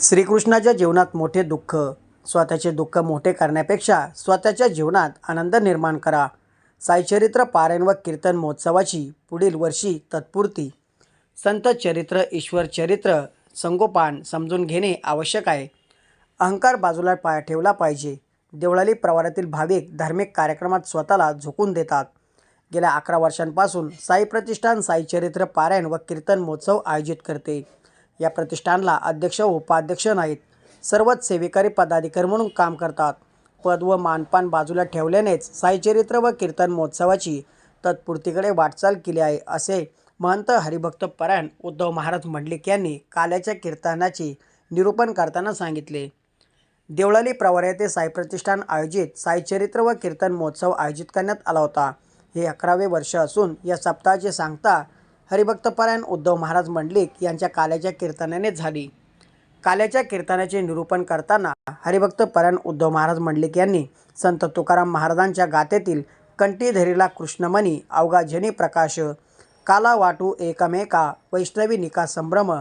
श्रीकृष्णाच्या जीवनात मोठे दुःख स्वतःचे दुःख मोठे करण्यापेक्षा स्वतःच्या जीवनात आनंद निर्माण करा. साईचरित्र पारायण व कीर्तन महोत्सवाची पुढील वर्षी तत्पूर्ती. संत चरित्र ईश्वर चरित्र संगोपान समजून घेणे आवश्यक आहे. अहंकार बाजूला पाय ठेवला पाहिजे. देवळाली प्रवारातील भाविक धार्मिक कार्यक्रमात स्वतःला झोकून देतात. गेल्या अकरा वर्षांपासून साई प्रतिष्ठान साई चरित्र पारायण व कीर्तन महोत्सव आयोजित करते. या प्रतिष्ठानला अध्यक्ष व उपाध्यक्ष नाहीत. सर्वच सेवेकरी पदाधिकारी म्हणून काम करतात. पद व मानपान बाजूला ठेवल्यानेच साईचरित्र व कीर्तन महोत्सवाची तत्पूर्तीकडे वाटचाल केली आहे असे महंत हरिभक्त परायण उद्धव महाराज मंडलिक यांनी काल्याच्या कीर्तनाचे निरूपण करताना सांगितले. देवळाली प्रवार येथे साई प्रतिष्ठान आयोजित साईचरित्र व कीर्तन महोत्सव आयोजित करण्यात आला होता. हे अकरावे वर्ष असून या सप्ताहाचे सांगता हरिभक्तपरायण उद्धव महाराज मंडलिक यांच्या काल्याच्या कीर्तनाने झाली. काल्याच्या कीर्तनाचे निरूपण करताना हरिभक्तपरायण उद्धव महाराज मंडलिक यांनी संत तुकाराम महाराजांच्या गातेतील कंटीधरीला कृष्णमणी अवघा झनी प्रकाश काला वाटू एकमेका वैष्णवी निका संभ्रम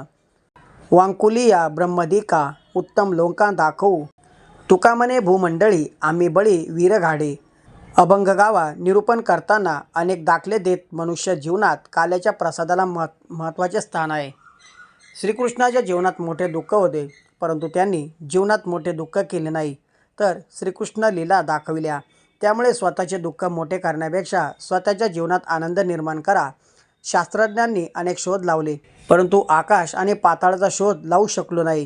वांकुलिया ब्रह्मदिका उत्तम लोंका दाखवू तुकामने भूमंडळी आम्ही बळी वीरघाडे अभंग गावा निरूपण करताना अनेक दाखले देत मनुष्य जीवनात काल्याच्या प्रसादाला महत् महत्त्वाचे स्थान आहे. श्रीकृष्णाच्या जीवनात मोठे दुःख होते परंतु त्यांनी जीवनात मोठे दुःख केले नाही. तर श्रीकृष्ण लीला दाखविल्या. त्यामुळे स्वतःचे दुःख मोठे करण्यापेक्षा स्वतःच्या जीवनात आनंद निर्माण करा शास्त्रज्ञांनी अनेक शोध लावले. परंतु आकाश आणि पाताळाचा शोध लावू शकलो नाही.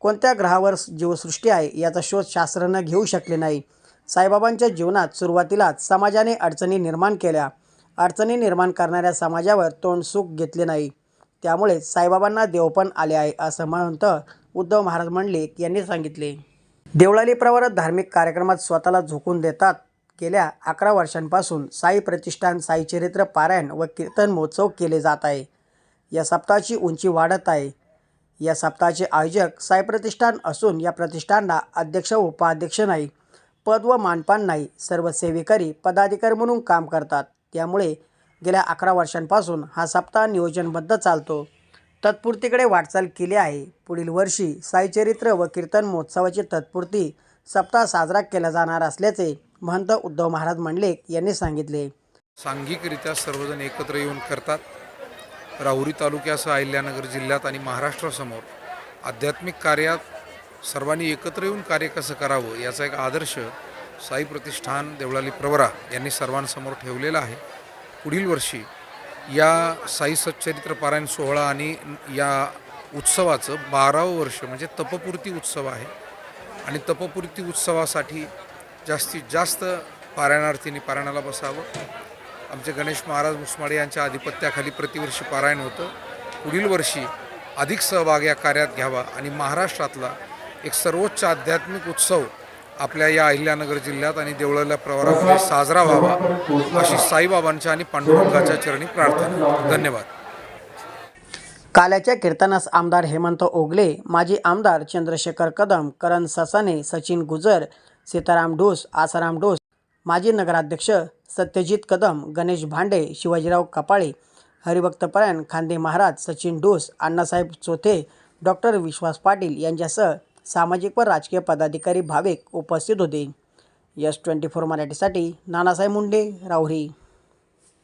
कोणत्या ग्रहावर जीवसृष्टी आहे याचा शोध शास्त्रज्ञ घेऊ शकले नाही. साईबाबांच्या जीवनात सुरुवातीलाच समाजाने अडचणी निर्माण केल्या. अडचणी निर्माण करणाऱ्या समाजावर तोंड सुख घेतले नाही. त्यामुळे साईबाबांना देवपण आले आहे असं म्हणत उद्धव महाराज मंडलिक यांनी सांगितले. देवळाली प्रवारात धार्मिक कार्यक्रमात स्वतःला झोकून देतात. गेल्या अकरा वर्षांपासून साई प्रतिष्ठान साई चरित्र पारायण व कीर्तन महोत्सव केले जात आहे. या सप्ताहाची उंची वाढत आहे. या सप्ताहाचे आयोजक साई प्रतिष्ठान असून या प्रतिष्ठानला अध्यक्ष व उपाध्यक्ष नाही. पद व मानपान नाही. सर्व सेवेकरी पदाधिकारी म्हणून काम करतात. त्यामुळे गेल्या अकरा वर्षांपासून हा सप्ताह नियोजनबद्ध चालतो. तत्पुरतीकडे वाटचाल केली आहे. पुढील वर्षी साईचरित्र व कीर्तन महोत्सवाची तत्पुरती सप्ताह साजरा केला जाणार असल्याचे महंत उद्धव महाराज मंडले यांनी सांगितले. सांघिकरित्या सर्वजण एकत्र येऊन करतात. राहुरी तालुक्यासह अहिल्यानगर जिल्ह्यात आणि महाराष्ट्रासमोर आध्यात्मिक कार्यात सर्वांनी एकत्र येऊन कार्य कसं करावं याचा एक आदर्श साई प्रतिष्ठान देवळाली प्रवरा यांनी सर्वांसमोर ठेवलेला आहे. पुढील वर्षी या साई सच्चरित्र पारायण सोहळा आणि या उत्सवाचं बारावं वर्ष म्हणजे तपपूर्ती उत्सव आहे. आणि तपपूर्ती उत्सवासाठी जास्तीत जास्त पारायणार्थींनी पारायणाला बसावं. आमचे गणेश महाराज मुसमाडे यांच्या आधिपत्याखाली प्रतिवर्षी पारायण होतं. पुढील वर्षी अधिक सहभाग या कार्यात घ्यावा आणि महाराष्ट्रातला एक सर्वोच्च आध्यात्मिक उत्सव आपल्या या अहिल्यानगर जिल्ह्यात आणि देवळाल्या प्रवारामध्ये साजरा व्हावा अशी साईबाबांच्या आणि पांडुरंगाच्या चरणी प्रार्थना. धन्यवाद. काल्याच्या कीर्तनास आमदार हेमंत ओगले माजी आमदार चंद्रशेखर कदम करण ससाने सचिन गुजर सीताराम ढोस आसाराम ढोस माजी नगराध्यक्ष सत्यजित कदम गणेश भांडे शिवाजीराव कपाळे हरिभक्तपरायण खांदे महाराज सचिन ढोस अण्णासाहेब चोथे डॉक्टर विश्वास पाटील यांच्यासह सामाजिक व राजकीय पदाधिकारी भाविक उपस्थित होते. यस ट्वेंटी फोर मराठीसाठी नानासाहेब मुंडे राहुरी.